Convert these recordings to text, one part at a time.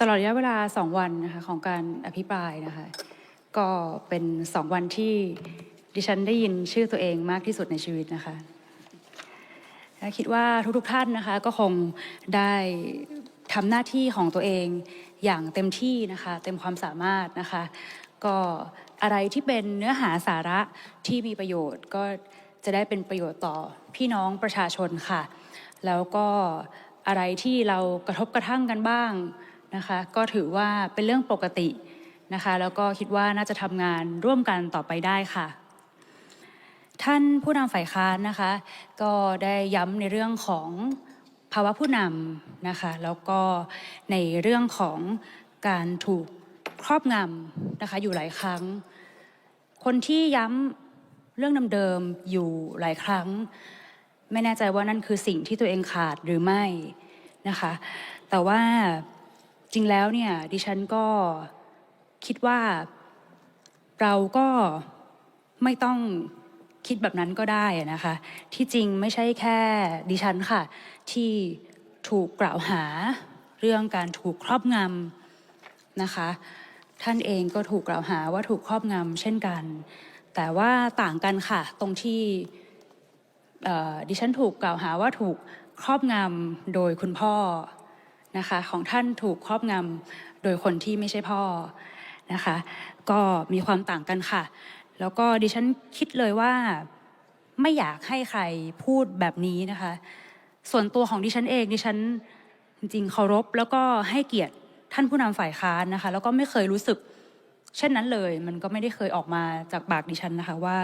ตลอดระยะเวลาสองวันนะคะของการอภิปรายนะคะก็เป็นสองวันที่ดิฉันได้ยินชื่อตัวเองมากที่สุดในชีวิตนะคะและคิดว่าทุกๆท่านนะคะก็คงได้ทำหน้าที่ของตัวเองอย่างเต็มที่นะคะเต็มความสามารถนะคะก็อะไรที่เป็นเนื้อหาสาระที่มีประโยชน์ก็จะได้เป็นประโยชน์ต่อพี่น้องประชาชนค่ะ แล้วก็อะไรที่เรากระทบกระทั่งกันบ้าง นะคะก็ถือว่าเป็นเรื่องปกตินะคะแล้วก็คิดว่าน่าจะทำงานร่วมกันต่อไปได้ค่ะ ท่านผู้นำฝ่ายค้านนะคะ ก็ได้ย้ำในเรื่องของภาวะผู้นำนะคะแล้วก็ในเรื่องของการถูกครอบงำนะคะอยู่หลายครั้ง คนที่ย้ำเรื่องเดิมๆอยู่หลายครั้ง ไม่แน่ใจว่านั่นคือสิ่งที่ตัวเองขาดหรือไม่นะคะ แต่ว่า จริงแล้วเนี่ยดิฉันก็คิดว่าเราก็ไม่ต้องคิดแบบนั้นก็ได้นะคะ ที่จริงไม่ใช่แค่ดิฉันค่ะ ที่ถูกกล่าวหาเรื่องการถูกครอบงำนะคะ ท่านเองก็ถูกกล่าวหาว่าถูกครอบงำเช่นกัน แต่ว่าต่างกันค่ะ ตรงที่ดิฉันถูกกล่าวหาว่าถูกครอบงำโดยคุณพ่อ นะคะของท่านถูกครอบงำโดยคนที่ไม่ใช่พ่อนะคะก็มีความต่างกันค่ะ แล้วก็ดิฉันคิดเลยว่าไม่อยากให้ใครพูดแบบนี้นะคะ ส่วนตัวของดิฉันเองดิฉันจริงๆเคารพแล้วก็ให้เกียรติท่านผู้นำฝ่ายค้านนะคะ แล้วก็ไม่เคยรู้สึกเช่นนั้นเลย มันก็ไม่ได้เคยออกมาจากปากดิฉันนะคะว่า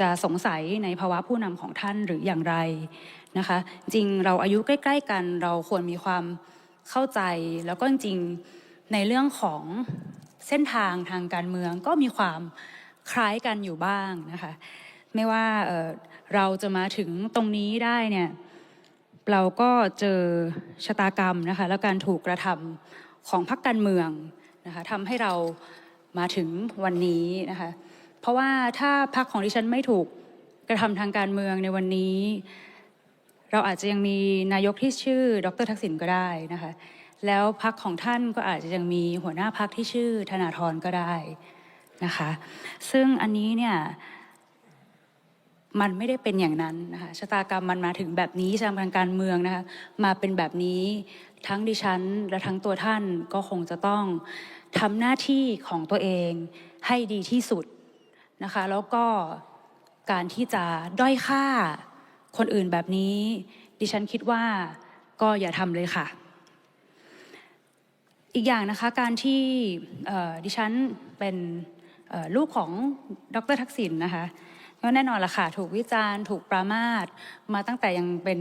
จะสงสัยในภาวะผู้นำของท่านหรืออย่างไรนะคะ จริงเราอายุใกล้ ๆ กันเราควรมีความ เข้าใจแล้วก็จริงๆในเรื่องของเส้นทางทางการเมืองก็มีความคล้ายกันอยู่บ้างนะคะไม่ว่าเเราจะมาถึงตรงนี้ได้เนี่ยเราก็เจอชะตากรรมนะคะและการถูกกระทำของพรรคการเมืองนะคะทำให้เรามาถึงวันนี้นะคะเพราะว่าถ้าพรรคของดิฉันไม่ถูกกระทำทางการเมืองในวันนี้ เราอาจจะยังมีนายกที่ชื่อ ดรทักษิณก็ได้นะคะ แล้วพรรคของท่านก็อาจจะยังมีหัวหน้าพรรคที่ชื่อธนาธรก็ได้นะคะ ซึ่งอันนี้เนี่ยมันไม่ได้เป็นอย่างนั้นนะคะชะตากรรมมันมาถึงแบบนี้ทางการเมืองนะคะมาเป็นแบบนี้ทั้งดิฉันและทั้งตัวท่านก็คงจะต้องทำหน้าที่ของตัวเองให้ดีที่สุดนะคะ แล้วก็การที่จะด้อยค่า คนอื่นแบบนี้ ดิฉันคิดว่าก็อย่าทำเลยค่ะ อีกอย่างนะคะการที่ดิฉันเป็นลูกของดรทักษิณนะคะก็แน่นอนละค่ะ ถูกวิจารณ์ ถูกปรามาสมาตั้งแต่ยังเป็น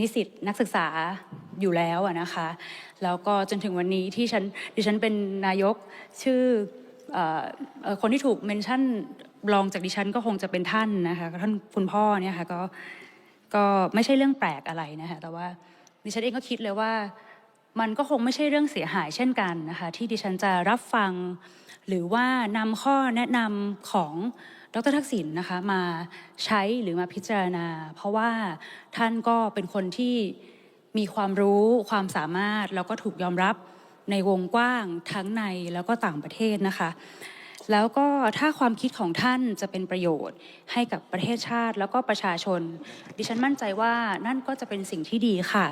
นิสิตนักศึกษาอยู่แล้วนะคะ แล้วก็จนถึงวันนี้ที่ฉันดิฉันเป็นนายกชื่ออคนที่ถูกเมนชั่นรองจากดิฉันก็คงจะเป็นท่านนะคะท่านคุณพ่อเนี่ยค่ะก็ ก็ไม่ใช่เรื่องแปลกอะไรนะคะแต่ว่าดิฉันเองก็คิดเลยว่ามันก็คงไม่ใช่เรื่องเสียหายเช่นกันนะคะที่ดิฉันจะรับฟัง หรือว่านำข้อแนะนำของดรทักษิณนะคะมาใช้หรือมาพิจารณา เพราะว่าท่านก็เป็นคนที่มีความรู้ความสามารถ แล้วก็ถูกยอมรับในวงกว้างทั้งในแล้วก็ต่างประเทศนะคะ แล้วก็ถ้าความคิดของท่านจะเป็นประโยชน์ให้กับประเทศชาติ แล้วก็ประชาชน ดิฉันมั่นใจว่านั่นก็จะเป็นสิ่งที่ดีค่ะ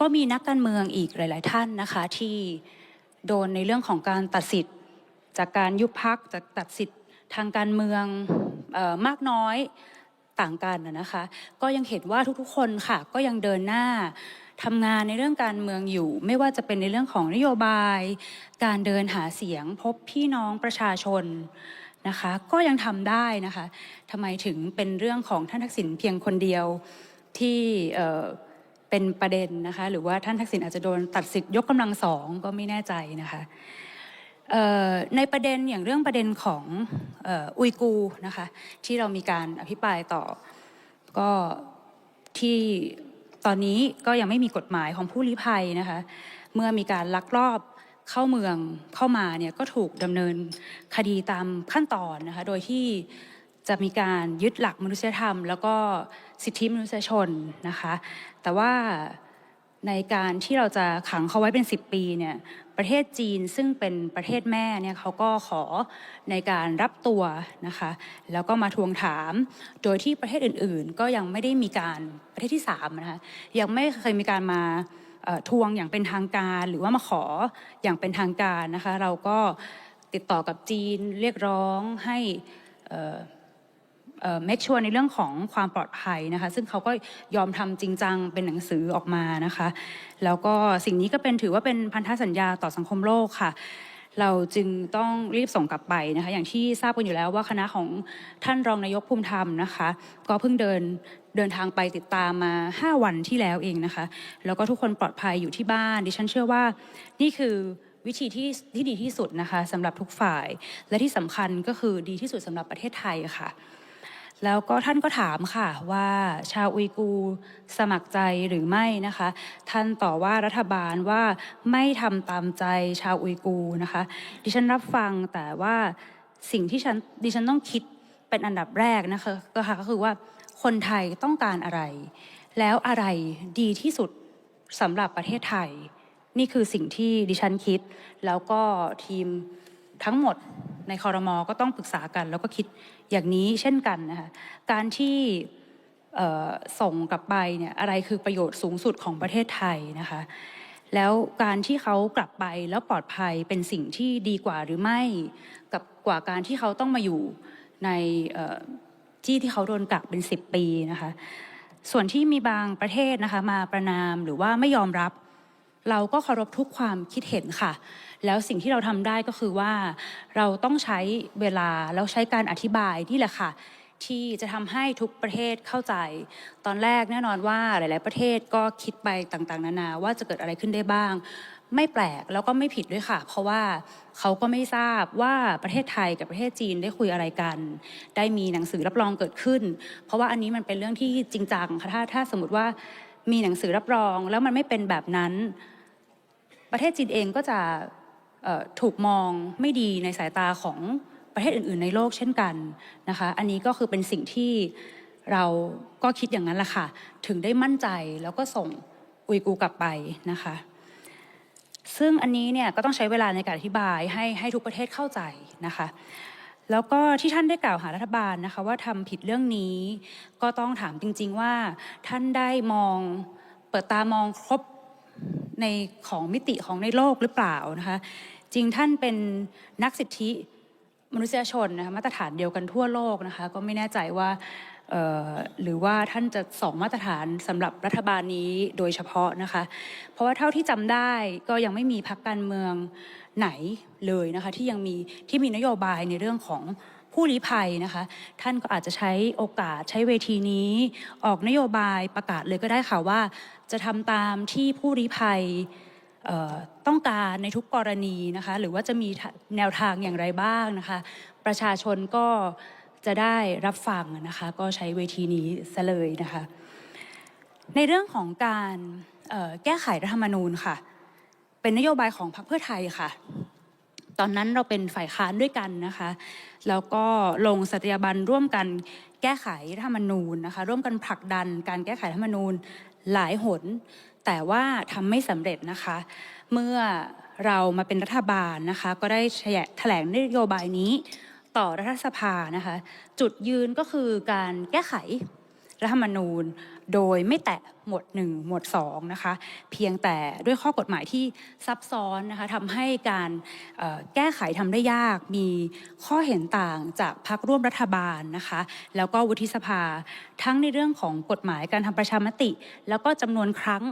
ก็มีนักการเมืองอีกหลาย ๆ ท่านนะคะที่โดนในเรื่องของการตัดสิทธิ์ จากการยุบพักจากตัดสิทธิ์ทางการเมืองออมากน้อยต่างกันนะนะคะ ก็ยังเห็นว่าทุกๆ คนค่ะ ก็ยังเดินหน้า ทำงานในเรื่องการเมืองอยู่ ไม่ว่าจะเป็นในเรื่องของนโยบาย การเดินหาเสียงพบพี่น้องประชาชนนะคะก็ยังทำได้นะคะทำไมถึงเป็นเรื่องของท่านทักษิณเพียงคนเดียวที่เเป็นประเด็นนะคะหรือว่าท่านทักษิณอาจจะโดนตัดสิทธิ์ยกกำลังสองก็ไม่แน่ใจนะคะในประเด็นอย่างเรื่องประเด็นของอ่ออุยกูร์นะคะที่เรามีการอภิปรายต่อก็ที่ ตอนนี้ก็ยังไม่มีกฎหมายของผู้ลี้ภัยนะคะ เมื่อมีการลักลอบเข้าเมืองเข้ามาเนี่ยก็ถูกดำเนินคดีตามขั้นตอนนะคะ โดยที่จะมีการยึดหลักมนุษยธรรม แล้วก็สิทธิมนุษยชนนะคะ แต่ว่า ในการที่เราจะขังเขาไว้เป็น 10 ปีเนี่ยประเทศจีนซึ่งเป็นประเทศแม่เนี่ยเขาก็ขอในการรับตัวนะคะแล้วก็มาทวงถาม โดยที่ประเทศอื่นๆ ก็ยังไม่ได้มีการประเทศที่3นะคะยังไม่เคยมีการมาทวงอย่างเป็นทางการหรือว่ามาขออย่างเป็นทางการนะคะเราก็ติดต่อกับจีนเรียกร้องให้ เอ่อเอ่อ make sure ในเรื่องของความปลอดภัยนะคะ ซึ่งเขาก็ยอมทำจริงจังเป็นหนังสือออกมานะคะ แล้วก็สิ่งนี้ก็เป็นถือว่าเป็นพันธสัญญาต่อสังคมโลกค่ะ เราจึงต้องรีบส่งกลับไปนะคะ อย่างที่ทราบกันอยู่แล้วว่าคณะของท่านรองนายกภูมิธรรมนะคะ ก็เพิ่งเดินเดินทางไปติดตามมา 5 วันที่แล้วเองนะคะ แล้วก็ทุกคนปลอดภัยอยู่ที่บ้าน ดิฉันเชื่อว่านี่คือวิธีที่ที่ดีที่สุดนะคะสำหรับทุกฝ่าย และที่สำคัญก็คือดีที่สุดสำหรับประเทศไทยค่ะ แล้วก็ท่านก็ถามค่ะว่าชาวอุยกูร์สมัครใจหรือไม่นะคะ ท่านต่อว่ารัฐบาลว่าไม่ทำตามใจชาวอุยกูร์นะคะ ดิฉันรับฟังแต่ว่าสิ่งที่ฉันดิฉันต้องคิดเป็นอันดับแรกนะคะก็ค่ะก็คือว่าคนไทยต้องการอะไร แล้วอะไรดีที่สุดสำหรับประเทศไทย นี่คือสิ่งที่ดิฉันคิด แล้วก็ทีม ทั้งหมดในคอรมอก็ต้องปรึกษากัน แล้วก็คิดอย่างนี้เช่นกันนะคะการที่ส่งกลับไปเนี่ยอะไรคือประโยชน์สูงสุดของประเทศไทยนะคะแล้วการที่เขากลับไปแล้วปลอดภัยเป็นสิ่งที่ดีกว่าหรือไม่กับกว่าการที่เขาต้องมาอยู่ในที่ที่เขาโดนกักเป็น 10 ปีนะคะส่วนที่มีบางประเทศนะคะมาประนามหรือว่าไม่ยอมรับ เราก็เคารพทุกความคิดเห็นค่ะ แล้วสิ่งที่เราทำได้ก็คือว่าเราต้องใช้เวลาแล้วใช้การอธิบายนี่แหละค่ะที่จะทำให้ทุกประเทศเข้าใจ ตอนแรกแน่นอนว่าหลาย ๆ ประเทศก็คิดไปต่าง ๆ นานาว่าจะเกิดอะไรขึ้นได้บ้าง ไม่แปลกแล้วก็ไม่ผิดด้วยค่ะ เพราะว่าเขาก็ไม่ทราบว่าประเทศไทยกับประเทศจีนได้คุยอะไรกัน ได้มีหนังสือรับรองเกิดขึ้น เพราะว่าอันนี้มันเป็นเรื่องที่จริงจังค่ะถ้าถ้าสมมติว่ามีหนังสือรับรองแล้วมันไม่เป็นแบบนั้น ประเทศจีนเองก็จะ ถูกมองไม่ดีในสายตาของประเทศอื่น ๆ ในโลกเช่นกันนะคะ อันนี้ก็คือเป็นสิ่งที่เราก็คิดอย่างนั้นแหละค่ะ ถึงได้มั่นใจแล้วก็ส่งอุยกูร์กลับไปนะคะ ซึ่งอันนี้เนี่ยก็ต้องใช้เวลาในการอธิบายให้ให้ทุกประเทศเข้าใจนะคะ แล้วก็ที่ท่านได้กล่าวหารัฐบาลนะคะว่าทำผิดเรื่องนี้ ก็ต้องถามจริง ๆ ว่าท่านได้มองเปิดตามองครบ ในของมิติของในโลกหรือเปล่านะคะ จริงท่านเป็นนักสิทธิมนุษยชนนะคะมาตรฐานเดียวกันทั่วโลกนะคะ ก็ไม่แน่ใจว่าหรือว่าท่านจะสองมาตรฐานสำหรับรัฐบาลนี้โดยเฉพาะนะคะ เพราะว่าเท่าที่จำได้ก็ยังไม่มีพรรคการเมืองไหนเลยนะคะ ที่ยังมีที่มีนโยบายในเรื่องของ ผู้ลี้ภัยนะคะ ท่านก็อาจจะใช้โอกาสใช้เวทีนี้ ออกนโยบายประกาศเลยก็ได้ค่ะว่า จะทำตามที่ผู้ลี้ภัยต้องการในทุกกรณีนะคะ หรือว่าจะมีแนวทางอย่างไรบ้างนะคะ ประชาชนก็จะได้รับฟังนะคะ ก็ใช้เวทีนี้ซะเลยนะคะ ในเรื่องของการแก้ไขรัฐธรรมนูญค่ะ เป็นนโยบายของพรรคเพื่อไทยค่ะ ตอนนั้นเราเป็นฝ่ายค้านด้วยกันนะคะ แล้วก็ลงสัตยาบันร่วมกันแก้ไขรัฐธรรมนูญนะคะ ร่วมกันผลักดันการแก้ไขรัฐธรรมนูญหลายหน แต่ว่าทำไม่สำเร็จนะคะ เมื่อเรามาเป็นรัฐบาลนะคะ ก็ได้แถลงนโยบายนี้ต่อรัฐสภานะคะ จุดยืนก็คือการแก้ไขรัฐธรรมนูญ โดยไม่แตะหมวด1หมวด2นะคะเพียงแต่ด้วยข้อกฎหมายที่ซับซ้อนนะคะทำให้การแก้ไขทำได้ยาก มีข้อเห็นต่างจากพรรคร่วมรัฐบาลนะคะแล้วก็วุฒิสภาทั้งในเรื่องของกฎหมายการทำประชามติ แล้วก็จำนวนครั้ง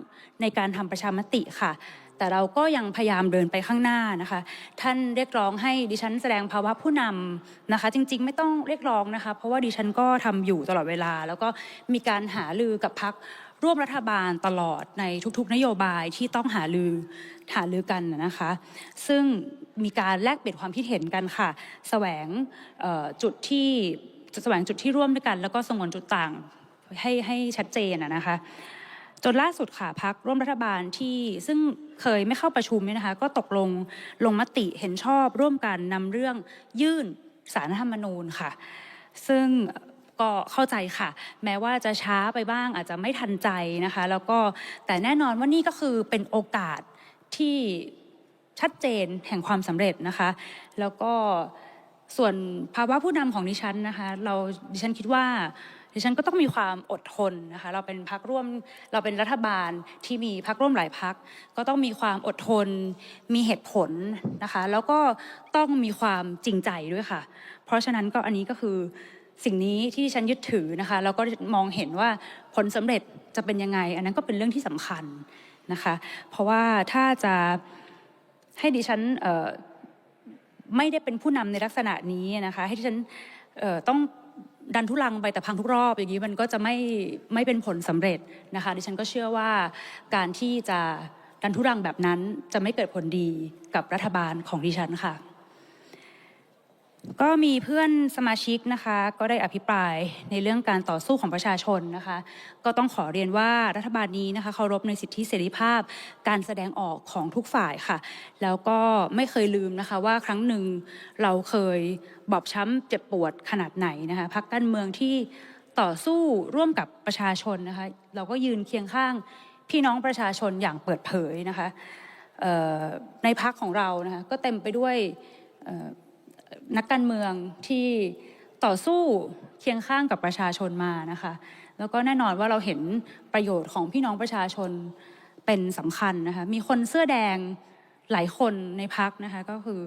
ในการทำประชามติค่ะ แต่เราก็ยังพยายามเดินไปข้างหน้านะคะ ท่านเรียกร้องให้ดิฉันแสดงภาวะผู้นำนะคะ จริง ๆ ไม่ต้องเรียกร้องนะคะ เพราะว่าดิฉันก็ทำอยู่ตลอดเวลา แล้วก็มีการหาลือกับพักร่วมรัฐบาลตลอดในทุกๆ นโยบายที่ต้องหาลือหาลือกันนะคะ ซึ่งมีการแลกเปลี่ยนความคิดเห็นกันค่ะแสวงจุดที่แสวงจุดที่ร่วมด้วยกัน แล้วก็สงวนจุดต่างให้ให้ชัดเจนนะคะ จนล่าสุดค่ะพักร่วมรัฐบาลที่ซึ่งเคยไม่เข้าประชุมเนี่ยนะคะ ก็ตกลงลงมติเห็นชอบร่วมกันนำเรื่องยื่นสารธรรมนูญค่ะ ซึ่งก็เข้าใจค่ะ แม้ว่าจะช้าไปบ้างอาจจะไม่ทันใจนะคะ แล้วก็แต่แน่นอนว่านี่ก็คือเป็นโอกาสที่ชัดเจนแห่งความสำเร็จนะคะ แล้วก็ส่วนภาวะผู้นำของดิฉันนะคะ เราดิฉันคิดว่า ดิฉันก็ต้องมีความอดทนนะคะเราเป็นพักร่วมเราเป็นรัฐบาลที่มีพักร่วมหลายพัก ก็ต้องมีความอดทน มีเหตุผลนะคะ แล้วก็ต้องมีความจริงใจด้วยค่ะ เพราะฉะนั้นก็อันนี้ก็คือสิ่งนี้ที่ดิฉันยึดถือนะคะแล้วก็มองเห็นว่าผลสำเร็จจะเป็นยังไง อันนั้นก็เป็นเรื่องที่สำคัญนะคะ เพราะว่าถ้าจะให้ดิฉันไม่ได้เป็นผู้นำในลักษณะนี้นะคะ ให้ดิฉันต้อง ดันทุลังไปแต่พังทุกรอบอย่างนี้มันก็จะไม่ไม่เป็นผลสำเร็จนะคะ ดิฉันก็เชื่อว่าการที่จะดันทุรังแบบนั้นจะไม่เกิดผลดีกับรัฐบาลของดิฉันค่ะ ก็มีเพื่อนสมาชิกนะคะ ก็ได้อภิปรายในเรื่องการต่อสู้ของประชาชนนะคะ ก็ต้องขอเรียนว่ารัฐบาลนี้นะคะเคารพในสิทธิเสรีภาพ การแสดงออกของทุกฝ่ายค่ะ แล้วก็ไม่เคยลืมนะคะว่าครั้งหนึ่งเราเคยบอบช้ำเจ็บปวดขนาดไหนนะคะพักการเมืองที่ต่อสู้ร่วมกับประชาชนนะคะเราก็ยืนเคียงข้างพี่น้องประชาชนอย่างเปิดเผยนะคะในพักของเรานะคะก็เต็มไปด้วย นักการเมืองที่ต่อสู้เคียงข้างกับประชาชนมานะคะ แล้วก็แน่นอนว่าเราเห็นประโยชน์ของพี่น้องประชาชนเป็นสำคัญนะคะ มีคนเสื้อแดงหลายคนในพักนะคะก็คือ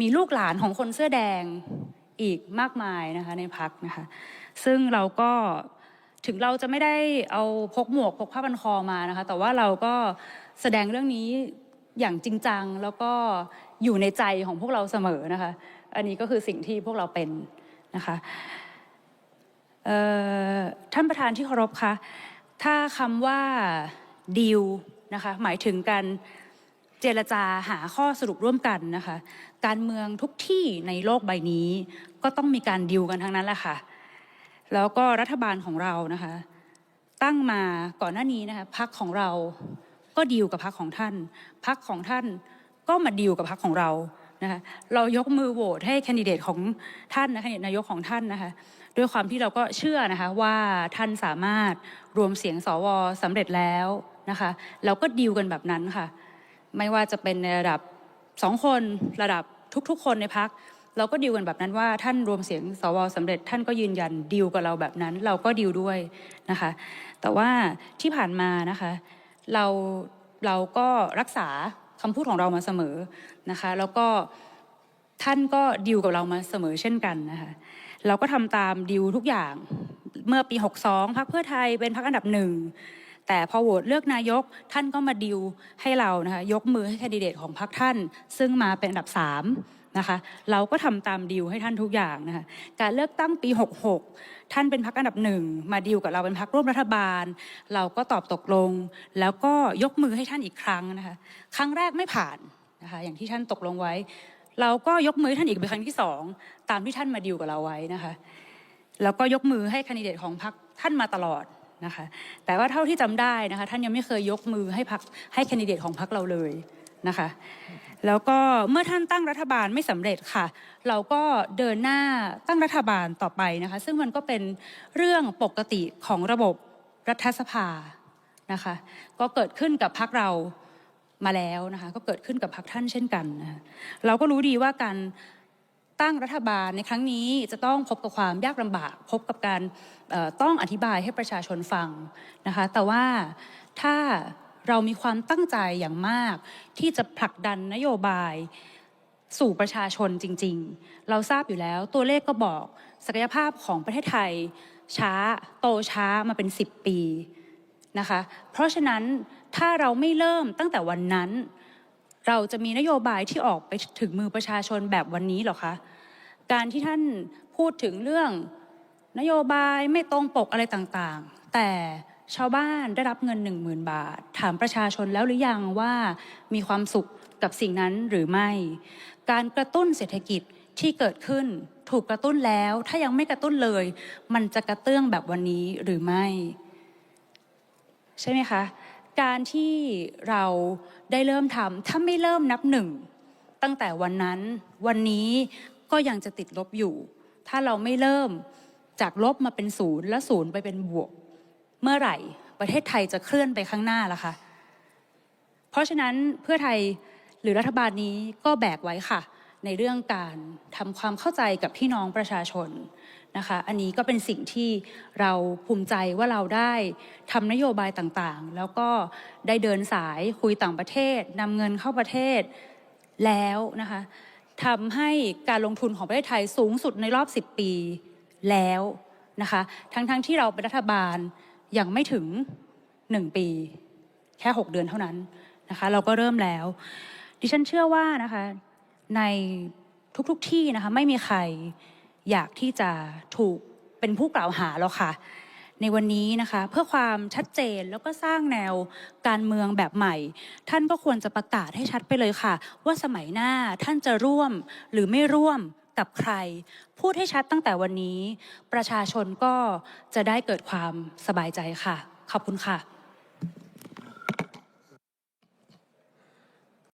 มีลูกหลานของคนเสื้อแดงอีกมากมายนะคะในพักนะคะ ซึ่งเราก็ถึงเราจะไม่ได้เอาพกหมวกพกผ้าพันคอมานะคะ แต่ว่าเราก็แสดงเรื่องนี้อย่างจริงจัง แล้วก็อยู่ในใจของพวกเราเสมอนะคะ อันนี้ก็คือสิ่งที่พวกเราเป็นนะคะท่านประธานที่เคารพคะถ้าคำว่าดีลนะคะหมายถึงการเจรจาหาข้อสรุปร่วมกันนะคะการเมืองทุกที่ในโลกใบนี้ ก็ต้องมีการดิวกันทั้งนั้นแหละค่ะแล้วก็รัฐบาลของเรานะคะตั้งมาก่อนหน้านี้นะคะพักของเราก็ดีลกับพักของท่านพักของท่านก็มาดีลกับพักของเรา นะคะเรายกมือโหวตให้แคนดิเดตของท่านนะคะนายกของท่านนะคะด้วยความที่เราก็เชื่อนะคะว่าท่านสามารถรวมเสียงสวสำเร็จแล้วนะคะเราก็ดีลกันแบบนั้นค่ะ ไม่ว่าจะเป็นในระดับสองคนระดับทุกๆ คนในพักเราก็ดีลกันแบบนั้นว่าท่านรวมเสียงสวสำเร็จ ท่านก็ยืนยันดีลกับเราแบบนั้น เราก็ดีลด้วยนะคะ แต่ว่าที่ผ่านมานะคะ เราเราก็รักษา คำพูดของเรามาเสมอนะคะ แล้วก็ท่านก็ดีลกับเรามาเสมอเช่นกันนะคะเราก็ทำตามดีลทุกอย่างเมื่อปี 62พักเพื่อไทยเป็นพักอันดับหนึ่งแต่พอโหวตเลือกนายกท่านก็มาดิวให้เรานะคะยกมือให้แคนดิเดตของพรรคท่าน ซึ่งมาเป็นอันดับสาม นะคะเราก็ทำตามดิวให้ท่านทุกอย่างนะคะการเลือกตั้งปี 66 ท่านเป็นพรรคอันดับหนึ่งมาดิวกับเราเป็นพรรคร่วมรัฐบาล เราก็ตอบตกลง แล้วก็ยกมือให้ท่านอีกครั้งนะคะครั้งแรกไม่ผ่านนะคะอย่างที่ท่านตกลงไว้ เราก็ยกมือท่านอีกเป็นครั้งที่สองตามที่ท่านมาดิวกับเราไว้นะคะแล้วก็ยกมือให้คนดิเดตของพรรคท่านมาตลอดนะคะแต่ว่าเท่าที่จำได้นะคะท่านยังไม่เคยยกมือให้พรรคให้คนดิเดตของพรรคเราเลยนะคะ แล้วก็เมื่อท่านตั้งรัฐบาลไม่สำเร็จค่ะ เราก็เดินหน้าตั้งรัฐบาลต่อไปนะคะ ซึ่งมันก็เป็นเรื่องปกติของระบบรัฐสภานะคะ ก็เกิดขึ้นกับพรรคเรามาแล้วนะคะ ก็เกิดขึ้นกับพรรคท่านเช่นกันนะคะเราก็รู้ดีว่าการตั้งรัฐบาลในครั้งนี้จะต้องพบกับความยากลำบาก พบกับการต้องอธิบายให้ประชาชนฟังนะคะ แต่ว่าถ้า เรามีความตั้งใจอย่างมาก ที่จะผลักดันนโยบายสู่ประชาชนจริง ๆ เราทราบอยู่แล้วตัวเลขก็บอก ศักยภาพของประเทศไทย ช้าโตช้ามาเป็น 10 ปีนะคะเพราะฉะนั้นถ้าเราไม่เริ่มตั้งแต่วันนั้น เราจะมีนโยบายที่ออกไปถึงมือประชาชนแบบวันนี้หรอคะการที่ท่านพูดถึงเรื่องนโยบายไม่ตรงปกอะไรต่างๆ แต่ ชาวบ้านได้รับเงิน 1 0,000 บาท ถามประชาชนแล้วหรือยังว่ามีความสุขกับสิ่งนั้นหรือไม่ การกระตุ้นเศรษฐกิจที่เกิดขึ้นถูกกระตุ้นแล้ว ถ้ายังไม่กระตุ้นเลย มันจะกระเตื้องแบบวันนี้หรือไม่ ใช่ไหมคะ การที่เราได้เริ่มทำถ้าไม่เริ่มนับหนึ่ง ตั้งแต่วันนั้น วันนี้ก็ยังจะติดลบอยู่ ถ้าเราไม่เริ่มจากลบมาเป็นศูนย์และศูนย์ไปเป็นบวก เมื่อไหร่ประเทศไทยจะเคลื่อนไปข้างหน้าล่ะคะเพราะฉะนั้นเพื่อไทยหรือรัฐบาลนี้ก็แบกไว้ค่ะ ในเรื่องการทำความเข้าใจกับพี่น้องประชาชนนะคะ อันนี้ก็เป็นสิ่งที่เราภูมิใจว่าเราได้ทำนโยบายต่างๆ แล้วก็ได้เดินสายคุยต่างประเทศนำเงินเข้าประเทศแล้วนะคะทำให้การลงทุนของประเทศไทยสูงสุดในรอบ 10 ปีแล้วนะคะ ทั้งๆทที่เราเป็นรัฐบาล ยังไม่ถึง 1 ปี แค่ 6 เดือนเท่านั้นนะคะเราก็เริ่มแล้ว ดิฉันเชื่อว่านะคะในทุกๆทที่นะคะไม่มีใครอยากที่จะถูกเป็นผู้กล่าวหาหรอกค่ะ ในวันนี้นะคะเพื่อความชัดเจนแล้วก็สร้างแนวการเมืองแบบใหม่ ท่านก็ควรจะประกาศให้ชัดไปเลยค่ะ ว่าสมัยหน้าท่านจะร่วมหรือไม่ร่วม กับใคร พูดให้ชัดตั้งแต่วันนี้ ประชาชนก็จะได้เกิดความสบายใจค่ะ ขอบคุณค่ะ